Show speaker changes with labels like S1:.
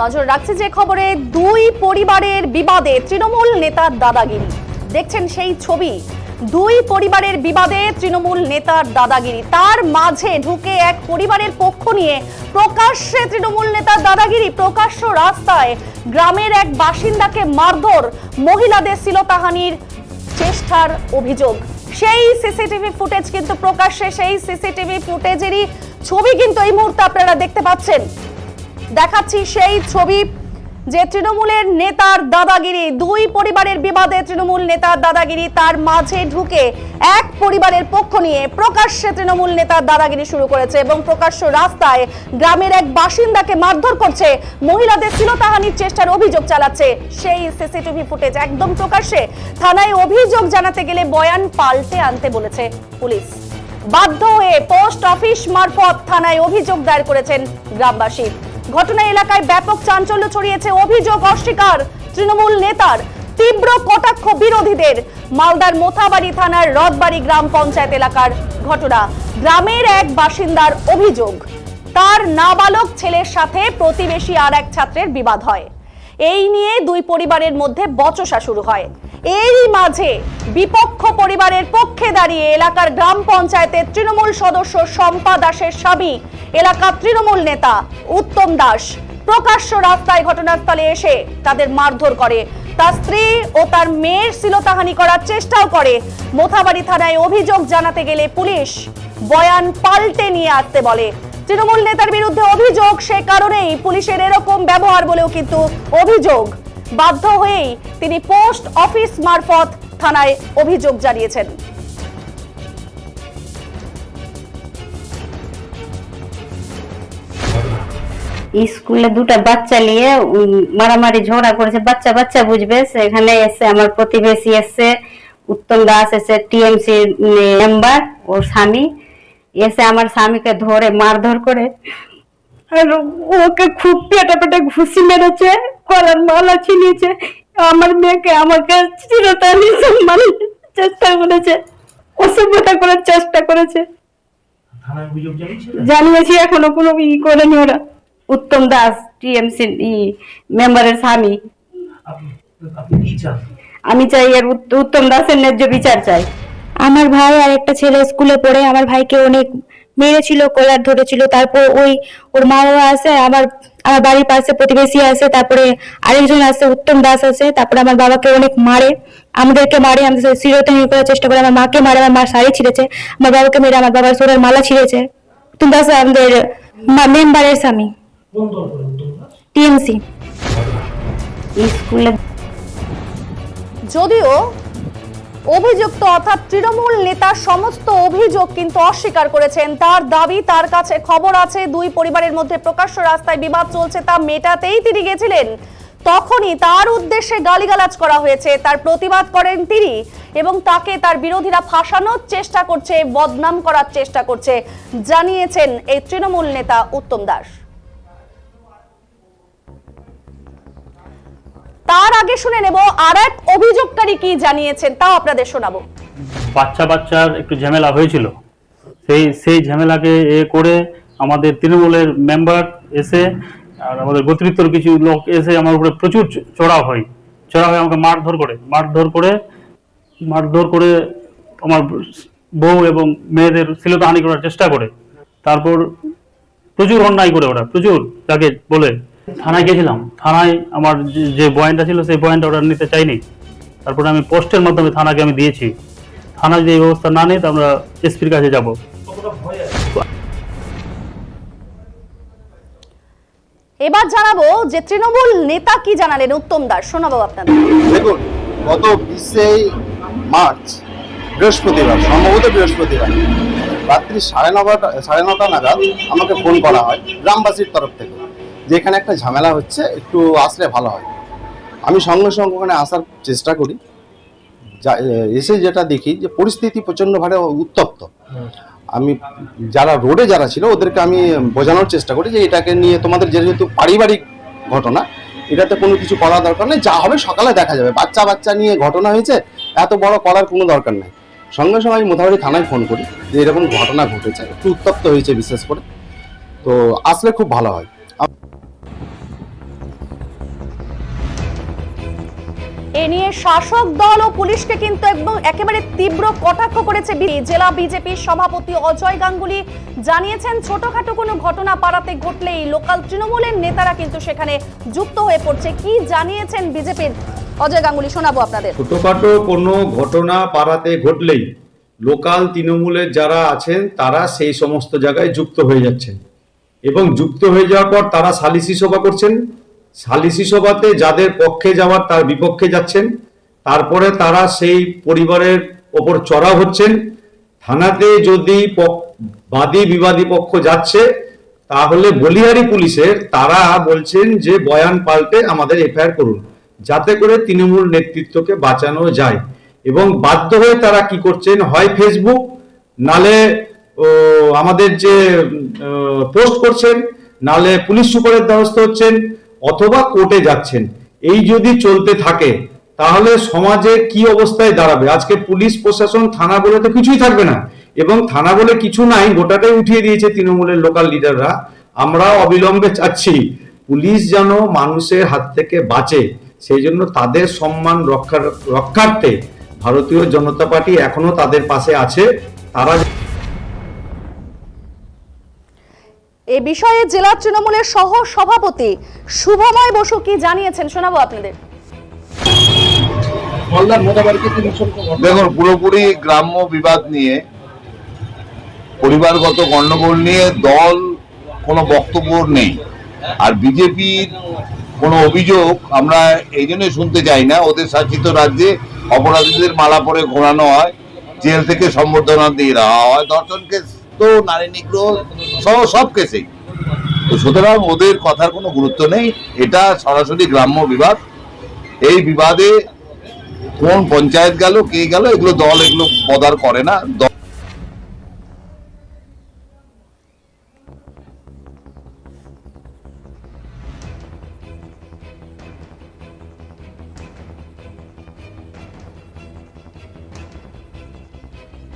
S1: নজর রাখছে যে খবরে দুই পরিবারের বিবাদে তৃণমূল নেতার দাদাগিরি। দেখছেন সেই ছবি। দুই পরিবারের বিবাদে তৃণমূল নেতার দাদাগিরি। তার মাঝে ঢুকে এক পরিবারের পক্ষ নিয়ে প্রকাশ্যে তৃণমূল নেতার দাদাগিরি, প্রকাশ্য রাস্তায় গ্রামের এক বাসিন্দাকে মারধর মহিলাদের শ্লীলতাহানির চেষ্টার অভিযোগ। সেই সিসিটিভি ফুটেজ কিন্তু প্রকাশ্যে, সেই সিসিটিভি ফুটেজেরই ছবি কিন্তু এই মুহূর্তে আপনারা দেখতে পাচ্ছেন। দেখাচ্ছি সেই ছবি যে তৃণমূলের নেতার দাদাগিরি, দুই পরিবারের বিবাদে তৃণমূল নেতার দাদাগিরি তার মাঝে ঢুকে এক পরিবারের পক্ষ নিয়ে প্রকাশ্যে তৃণমূল নেতার দাদাগিরি শুরু করেছে এবং প্রকাশ্য রাস্তায় গ্রামের এক বাসিন্দাকে মারধর করছে। মহিলাদের শ্লীলতাহানির চেষ্টার অভিযোগ চালাচ্ছে। সেই সিসিটিভি ফুটেজ একদম প্রকাশ্যে থানায় অভিযোগ জানাতে গেলে বয়ান পাল্টে আনতে বলেছে পুলিশ। বাধ্য হয়ে পোস্ট অফিস মারফত থানায় অভিযোগ দায়ের করেছেন গ্রামবাসী। ঘটনা এলাকায় ব্যাপক চাঞ্চল্য ছড়িয়েছে অভিযোগ অস্বীকার। তৃণমূল নেতার তীব্র কটাক্ষ বিরোধীদের। মালদার মোথাবাড়ি থানার রথবাড়ি গ্রাম পঞ্চায়েত এলাকার ঘটনা। গ্রামের এক বাসিন্দার অভিযোগ, তার নাবালক ছেলের সাথে প্রতিবেশী আর এক ছাত্রের বিবাদ হয়। এই নিয়ে দুই পরিবারের মধ্যে বচসা শুরু হয়। এই মাঝে বিপক্ষ পরিবারের পক্ষে দাঁড়িয়ে এলাকার গ্রাম পঞ্চায়েতের তৃণমূল সদস্য শম্পা দাসের স্বামী এলাকার তৃণমূল নেতা উত্তম দাস প্রকাশ্য রাস্তায় ঘটনাস্থলে এসে তাদের মারধর করে। তার স্ত্রী ও তার মেয়ের শ্লীলতাহানি করার চেষ্টাও করে। মোথাবাড়ি থানায় অভিযোগ জানাতে গেলে পুলিশ বয়ান পাল্টে নিয়ে আসতে বলে। তৃণমূল নেতার বিরুদ্ধে অভিযোগ, সে কারণেই পুলিশের এরকম ব্যবহার বলেও কিন্তু অভিযোগ। বাধ্য হয়েই তিনি পোস্ট অফিস মারফত থানায় অভিযোগ জানিয়েছেন।
S2: স্কুলে দুটো বাচ্চা নিয়ে মারামারি, ঝগড়া করেছে। বাচ্চা বাচ্চা বুঝবে সেখানে এসে আমার প্রতিবেশী এসে, উত্তম দাস এসে টিএমসি মেম্বার, ওর স্বামী। এসে আমার স্বামীকে ধরে মারধর করে আর ওকে খুব পেটে পেটে ঘুষি মেরেছে কলার মালা ছিনিয়েছে। আমার মেয়েকে আমাকে চিরতালি সম্মান চেষ্টা করেছে অসভ্যতা করার চেষ্টা করেছে।
S3: জানিয়েছে
S2: এখনও কোনো ই করেনি ওরা। উত্তম দাস টিএমসি ই মেম্বারের স্বামী। আমি চাই এর উত্তম দাসের ন্যায্য বিচার চাই।
S4: আমার ভাই আর একটা ছেলে স্কুলে পড়ে আমার ভাইকে অনেক মেরেছিল কলার ধরেছিল। তারপর ওই ওর মা বাবা আছে আমার আমার বাড়ির পাশে প্রতিবেশী আছে তারপরে আরেকজন আছে উত্তম দাস আছে তারপরে আমার বাবাকে অনেক মারে। আমাদেরকে মারে আমাদের শিরোধানি করার চেষ্টা করে আমার মাকে মারে আমার মা শাড়ি ছিঁড়েছে আমার বাবাকে মেরে আমার বাবার সোনার মালা ছিঁড়েছে। উত্তম দাস আমাদের মেম্বারের স্বামী। টিএমসি।
S2: স্কুলে
S1: যদিও অভিযুক্ত অর্থাৎ তৃণমূল নেতার সমস্ত অভিযোগ কিন্তু অস্বীকার করেছেন। তার দাবি, তার কাছে খবর আছে, দুই পরিবারের মধ্যে প্রকাশ্য রাস্তায় বিবাদ চলছে, তা মেটাতেই তিনি গেছিলেন। তখনই তার উদ্দেশ্যে গালিগালাজ করা হয়েছে, তার প্রতিবাদ করেন তিনি এবং তাকে তার বিরোধীরা ফাঁসানোর চেষ্টা করছে, বদনাম করার চেষ্টা করছে, জানিয়েছেন এই তৃণমূল নেতা উত্তম দাস। তার আগে শুনে নেব আর এক অভিযোগকারী কি জানিয়েছেন, তাও আপনাদের শোনাবো।
S5: বাচ্চা বাচ্চার একটু ঝামেলা হয়েছিল। সেই সেই ঝামেলাকে এ করে আমাদের তৃণমূলের মেম্বার এসে আর আমাদের গোত্রিত্বর কিছু লোক এসে আমার উপরে প্রচুর চ- চড়াও হয়। চড়া হয়ে আমাকে মারধর করে মারধর করে মারধর করে আমার বউ এবং মেয়েদের শ্লীলতাহানি করার চেষ্টা করে। তারপর প্রচুর অন্যায় করে ওরা, প্রচুর, তাকে বলে থানায় গেছিলাম থানায় আমার যে- বয়ানটা ছিল সেই বয়ানটা ওরা নিতে চাইনি। তারপরে আমি পোস্টের মাধ্যমে থানাকে আমি দিয়েছি। থানা যদি এই ব্যবস্থা না নেয় তো আমরা এসপির কাছে যাব।
S1: এবার জানাব যে তৃণমূল নেতা কি জানালেন? উত্তম দাস শোনাবো আপনাদের।
S6: দেখুন গত বিশে মার্চ বৃহস্পতিবার সম্ভবত বৃহস্পতিবার রাত্রি সাড়ে নটা সাড়ে নটা নাগাদ আমাকে ফোন করা হয় গ্রামবাসীর তরফ থেকে। যে এখানে একটা ঝামেলা হচ্ছে একটু আসলে ভালো হয়। আমি সঙ্গে সঙ্গে ওখানে আসার চেষ্টা করি। যা এসে যেটা দেখি যে পরিস্থিতি প্রচণ্ডভাবে উত্তপ্ত। আমি যারা রোডে যারা ছিল ওদেরকে আমি বোঝানোর চেষ্টা করি যে এটাকে নিয়ে তোমাদের যেহেতু পারিবারিক ঘটনা এটাতে কোনো কিছু করা দরকার নেই। যা হবে সকালে দেখা যাবে। বাচ্চা বাচ্চা নিয়ে ঘটনা হয়েছে এত বড় করার কোনো দরকার নেই। সঙ্গে সঙ্গে আমি মোটামুটি থানায় ফোন করি যে এরকম ঘটনা ঘটেছে একটু উত্তপ্ত হয়েছে বিশেষ করে। তো আসলে খুব ভালো হয়।
S1: এ নিয়ে শাসক দল ও পুলিশকে কিন্তু একদম একেবারে তীব্র কটাক্ষ করেছে জেলা বিজেপির সভাপতি অজয় গাঙ্গুলি। জানিয়েছেন, ছোটখাটো কোনো ঘটনা পাড়াতে ঘটলেই লোকাল তৃণমূলের নেতারা কিন্তু সেখানে যুক্ত হয়ে পড়ছে। কি জানিয়েছেন বিজেপির অজয় গাঙ্গুলি? শোনাবো আপনাদের।
S7: ছোটখাটো কোনো ঘটনা পাড়াতে ঘটলেই লোকাল তৃণমূলের যারা আছেন, তারা সেই সমস্ত জায়গায় যুক্ত হয়ে যাচ্ছেন। এবং যুক্ত হয়ে যাওয়ার পর তারা সালিসি সভা করছেন। সালিসি সভাতে যাদের পক্ষে যাওয়ার তার বিপক্ষে যাচ্ছেন, তারপরে তারা সেই পরিবারের ওপর চড়া হচ্ছেন। থানাতে যদি বাদী বিবাদী পক্ষ যাচ্ছে, তাহলে বলিহারি পুলিশের তারা বলছেন যে বয়ান পাল্টে আমাদের এফআইআর করুন, যাতে করে তৃণমূল নেতৃত্বকে বাঁচানো যায়। এবং বাধ্য হয়ে তারা কি করছেন, হয় ফেসবুক, নালে আমাদের যে পোস্ট করছেন, নালে পুলিশ সুপারের দ্বারস্থ হচ্ছেন অথবা কোর্টে যাচ্ছেন। এই যদি চলতে থাকে, তাহলে সমাজে কি অবস্থায় দাঁড়াবে? আজকে পুলিশ, প্রশাসন, থানা বলে তো কিছুই থাকবে না। এবং থানা বলে কিছু নাই, গোটাটাই উঠিয়ে দিয়েছে তৃণমূলের লোকাল লিডাররা। আমরা অবিলম্বে চাচ্ছি পুলিশ যেন মানুষের হাত থেকে বাঁচে, সেই জন্য তাদের সম্মান রক্ষার রক্ষার্থে ভারতীয় জনতা পার্টি এখনও তাদের পাশে আছে। তারা
S1: এ বিষয়ে জেলা তৃণমূলের সহ সভাপতি শুভময় বসু কি জানিয়েছেন শোনাবো আপনাদের।
S8: দেখুন পুরোপুরি গ্রাম্য বিবাদ নিয়ে পরিবারগত গণ্ডগোল নিয়ে দল কোনো বক্তব্য নেই। আর বিজেপির কোনো অভিযোগ আমরা এই জন্যই শুনতে চাই না ওদের শাসিত রাজ্যে অপরাধীদের মালা পরে ঘোরানো হয় জেল থেকে সম্বর্ধনা দিয়ে দেওয়া হয় ধর্ষণ তো নারী নিগ্রহ সহ সব কেসেই। তো সুতরাং ওদের কথার কোনো গুরুত্ব নেই। এটা সরাসরি গ্রাম্য বিবাদ। এই বিবাদে কোন পঞ্চায়েত গেল, কে গেল, এগুলো দল, এগুলো পদার করে না।